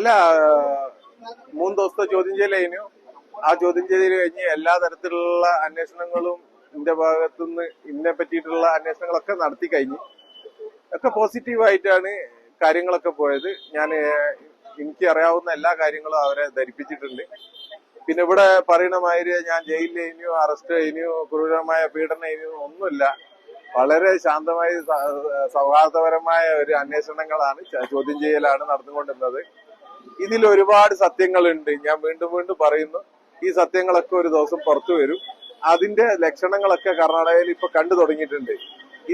അല്ല മൂന്ന് ദിവസത്തെ ചോദ്യം ചെയ്യൽ കഴിഞ്ഞു. ആ ചോദ്യം ചെയ്യൽ കഴിഞ്ഞ് എല്ലാ തരത്തിലുള്ള അന്വേഷണങ്ങളും എന്റെ ഭാഗത്തുനിന്ന് ഇതിനെ പറ്റിയിട്ടുള്ള അന്വേഷണങ്ങളൊക്കെ നടത്തി കഴിഞ്ഞു. ഒക്കെ പോസിറ്റീവായിട്ടാണ് കാര്യങ്ങളൊക്കെ പോയത്. ഞാൻ എനിക്ക് അറിയാവുന്ന എല്ലാ കാര്യങ്ങളും അവരെ ധരിപ്പിച്ചിട്ടുണ്ട്. പിന്നെ ഇവിടെ പറയുന്ന മാതിരി ഞാൻ ജയിലിൽ കഴിഞ്ഞു അറസ്റ്റ് കഴിഞ്ഞു ക്രൂരമായ പീഡനം കഴിഞ്ഞു ഒന്നുമില്ല. വളരെ ശാന്തമായി സൗഹാർദ്ദപരമായ ഒരു അന്വേഷണങ്ങളാണ് ചോദ്യം ചെയ്യലാണ് നടന്നുകൊണ്ടിരുന്നത്. ഇതിൽ ഒരുപാട് സത്യങ്ങളുണ്ട്. ഞാൻ വീണ്ടും വീണ്ടും പറയുന്നു ഈ സത്യങ്ങളൊക്കെ ഒരു ദിവസം പുറത്തു വരും. അതിന്റെ ലക്ഷണങ്ങളൊക്കെ കർണാടകയിൽ ഇപ്പൊ കണ്ടു തുടങ്ങിയിട്ടുണ്ട്.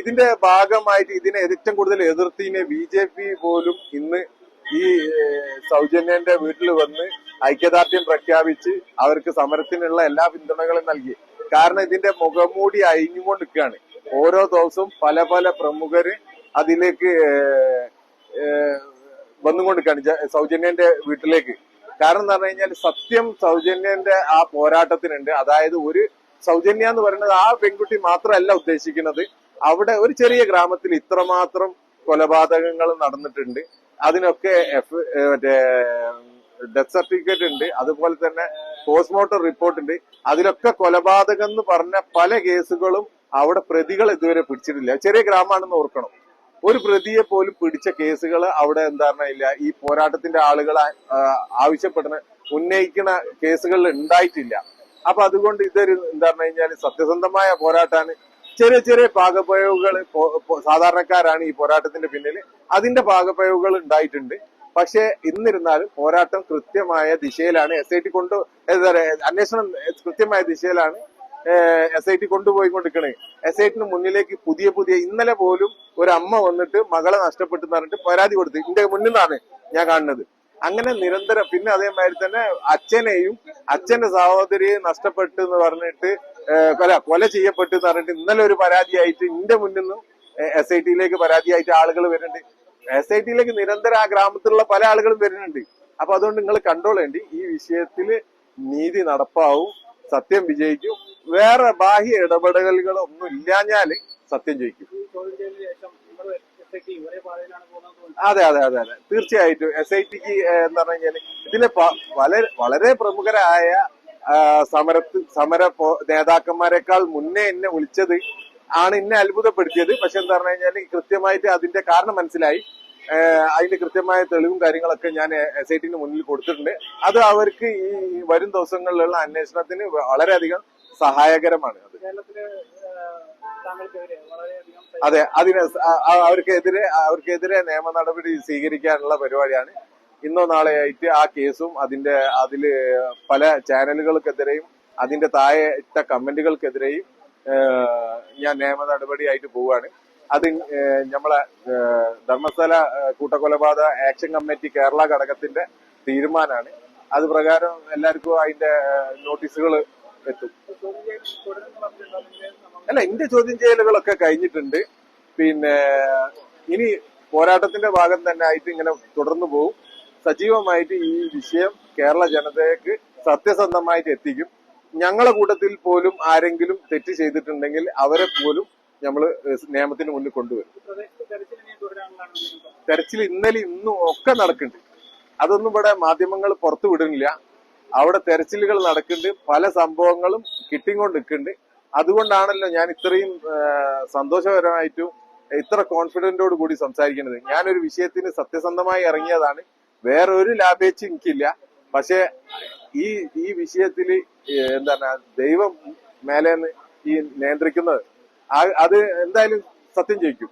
ഇതിന്റെ ഭാഗമായിട്ട് ഇതിനെ ഏറ്റവും കൂടുതൽ എതിർത്തിനെ ബി ജെ പി പോലും ഇന്ന് ഈ സൗജന്യന്റെ വീട്ടിൽ വന്ന് ഐക്യദാർഢ്യം പ്രഖ്യാപിച്ച് അവർക്ക് സമരത്തിനുള്ള എല്ലാ പിന്തുണകളും നൽകി. കാരണം ഇതിന്റെ മുഖംമൂടി അയിഞ്ഞുകൊണ്ട് നിൽക്കുകയാണ്. ഓരോ ദിവസവും പല പല പ്രമുഖര് അതിലേക്ക് ഏഹ്, കാണിച്ച സൗജന്യന്റെ വീട്ടിലേക്ക്. കാരണം എന്ന് പറഞ്ഞു കഴിഞ്ഞാൽ സത്യം സൗജന്യന്റെ ആ പോരാട്ടത്തിനുണ്ട്. അതായത് ഒരു സൗജന്യ എന്ന് പറയുന്നത് ആ പെൺകുട്ടി മാത്രമല്ല ഉദ്ദേശിക്കുന്നത്. അവിടെ ഒരു ചെറിയ ഗ്രാമത്തിൽ ഇത്രമാത്രം കൊലപാതകങ്ങൾ നടന്നിട്ടുണ്ട്. അതിനൊക്കെ എഫ് മറ്റേ ഡെത്ത് സർട്ടിഫിക്കറ്റ് ഉണ്ട്. അതുപോലെ തന്നെ പോസ്റ്റ്മോർട്ടം റിപ്പോർട്ട് ഉണ്ട്. അതിലൊക്കെ കൊലപാതകം എന്ന് പറഞ്ഞ പല കേസുകളും അവിടെ പ്രതികൾ ഇതുവരെ പിടിച്ചിട്ടില്ല. ചെറിയ ഗ്രാമമാണെന്ന് ഓർക്കണം. ഒരു പ്രതിയെ പോലും പിടിച്ച കേസുകൾ അവിടെ എന്താ ഇല്ല. ഈ പോരാട്ടത്തിന്റെ ആളുകൾ ആവശ്യപ്പെടുന്ന ഉന്നയിക്കുന്ന കേസുകളിൽ ഉണ്ടായിട്ടില്ല. അപ്പൊ അതുകൊണ്ട് ഇതൊരു എന്താ പറഞ്ഞു സത്യസന്ധമായ പോരാട്ടാണ്. ചെറിയ ചെറിയ പാകപ്പയവുകൾ സാധാരണക്കാരാണ് ഈ പോരാട്ടത്തിന്റെ പിന്നിൽ അതിന്റെ പാകപ്പയവുകൾ ഉണ്ടായിട്ടുണ്ട്. പക്ഷെ എന്നിരുന്നാലും പോരാട്ടം കൃത്യമായ ദിശയിലാണ്. എസ് ഐ ടി കൊണ്ട് അന്വേഷണം കൃത്യമായ ദിശയിലാണ്. എസ് ഐ ടി കൊണ്ടുപോയിക്കൊണ്ടിരിക്കണേ. എസ് ഐ ടിന് മുന്നിലേക്ക് പുതിയ പുതിയ ഇന്നലെ പോലും ഒരു അമ്മ വന്നിട്ട് മകളെ നഷ്ടപ്പെട്ടു എന്ന് പറഞ്ഞിട്ട് പരാതി കൊടുത്തു. എന്റെ മുന്നിൽ നിന്നാണ് ഞാൻ കാണുന്നത്. അങ്ങനെ നിരന്തരം പിന്നെ അതേമാതിരി തന്നെ അച്ഛനെയും അച്ഛന്റെ സഹോദരിയെ നഷ്ടപ്പെട്ടു എന്ന് പറഞ്ഞിട്ട് കൊല കൊല ചെയ്യപ്പെട്ടു എന്ന് പറഞ്ഞിട്ട് ഇന്നലെ ഒരു പരാതിയായിട്ട് ഇന്റെ മുന്നിൽ നിന്നും എസ് ഐ ടിയിലേക്ക് പരാതിയായിട്ട് ആളുകൾ വരുന്നുണ്ട്. എസ് ഐ ടിയിലേക്ക് നിരന്തരം ആ ഗ്രാമത്തിലുള്ള പല ആളുകളും വരുന്നുണ്ട്. അപ്പൊ അതുകൊണ്ട് നിങ്ങൾ കണ്ടോളേണ്ടി ഈ വിഷയത്തിൽ നീതി നടപ്പാവും സത്യം വിജയിക്കും വേറെ ബാഹ്യ ഇടപെടലുകൾ ഒന്നും ഇല്ലാഞ്ഞാൽ സത്യം തോന്നുന്നു അതെ അതെ അതെ അതെ. തീർച്ചയായിട്ടും എസ് ഐ ടിക്ക് എന്ന് പറഞ്ഞു കഴിഞ്ഞാൽ ഇതിലെ വളരെ വളരെ പ്രമുഖരായ സമര സമരത്ത് സമര നേതാക്കന്മാരെക്കാൾ മുന്നേ എന്നെ വിളിച്ചത് ആണ് എന്നെ അത്ഭുതപ്പെടുത്തിയത്. പക്ഷെ എന്താ പറഞ്ഞു കഴിഞ്ഞാൽ കൃത്യമായിട്ട് അതിന്റെ കാരണം മനസ്സിലായി. അതിന്റെ കൃത്യമായ തെളിവും കാര്യങ്ങളൊക്കെ ഞാൻ എസ് ഐ ടിന് മുന്നിൽ കൊടുത്തിട്ടുണ്ട്. അത് അവർക്ക് ഈ വരും ദിവസങ്ങളിലുള്ള അന്വേഷണത്തിന് വളരെയധികം സഹായകരമാണ് അത്. അതെ അതിന് അവർക്കെതിരെ അവർക്കെതിരെ നിയമ നടപടി സ്വീകരിക്കാനുള്ള പരിപാടിയാണ്. ഇന്നോ നാളെയായിട്ട് ആ കേസും അതിന്റെ അതിൽ പല ചാനലുകൾക്കെതിരെയും അതിന്റെ താഴെ ഇട്ട കമന്റുകൾക്കെതിരെയും ഞാൻ നിയമ നടപടിയായിട്ട് പോവുകയാണ്. അത് നമ്മളെ ധർമ്മസ്ഥല കൂട്ടക്കൊലപാതക ആക്ഷൻ കമ്മിറ്റി കേരള ഘടകത്തിന്റെ തീരുമാനമാണ്. അത് പ്രകാരം എല്ലാവർക്കും അതിന്റെ നോട്ടീസുകൾ എത്തും അല്ല എന്റെ ചോദ്യം ചെയ്യലുകളൊക്കെ കഴിഞ്ഞിട്ടുണ്ട്. പിന്നെ ഇനി പോരാട്ടത്തിന്റെ ഭാഗം തന്നെ ആയിട്ട് ഇങ്ങനെ തുടർന്നു പോകും സജീവമായിട്ട് ഈ വിഷയം കേരള ജനതയ്ക്ക് സത്യസന്ധമായിട്ട് എത്തിക്കും. ഞങ്ങളെ കൂട്ടത്തിൽ പോലും ആരെങ്കിലും തെറ്റ് ചെയ്തിട്ടുണ്ടെങ്കിൽ അവരെ പോലും നമ്മൾ നിയമത്തിന് മുന്നിൽ കൊണ്ടുവരും. തെരച്ചിൽ ഇന്നലെ ഇന്നും ഒക്കെ നടക്കുന്നുണ്ട്. അതൊന്നും ഇവിടെ മാധ്യമങ്ങൾ പുറത്തു വിടുന്നില്ല. അവിടെ തെരച്ചിലുകൾ നടക്കുന്നുണ്ട്. പല സംഭവങ്ങളും കിട്ടിക്കൊണ്ട് നിൽക്കുന്നുണ്ട്. അതുകൊണ്ടാണല്ലോ ഞാൻ ഇത്രയും സന്തോഷകരമായിട്ടും ഇത്ര കോൺഫിഡന്റോട് കൂടി സംസാരിക്കുന്നത്. ഞാനൊരു വിഷയത്തിന് സത്യസന്ധമായി ഇറങ്ങിയതാണ്. വേറെ ഒരു ലാഭേച്ഛ എനിക്കില്ല. പക്ഷേ ഈ ഈ വിഷയത്തിൽ എന്താണ് ദൈവം മേലേന്ന് ഈ നിയന്ത്രിക്കുന്നത് അത് എന്തായാലും സത്യം ജയിക്കും.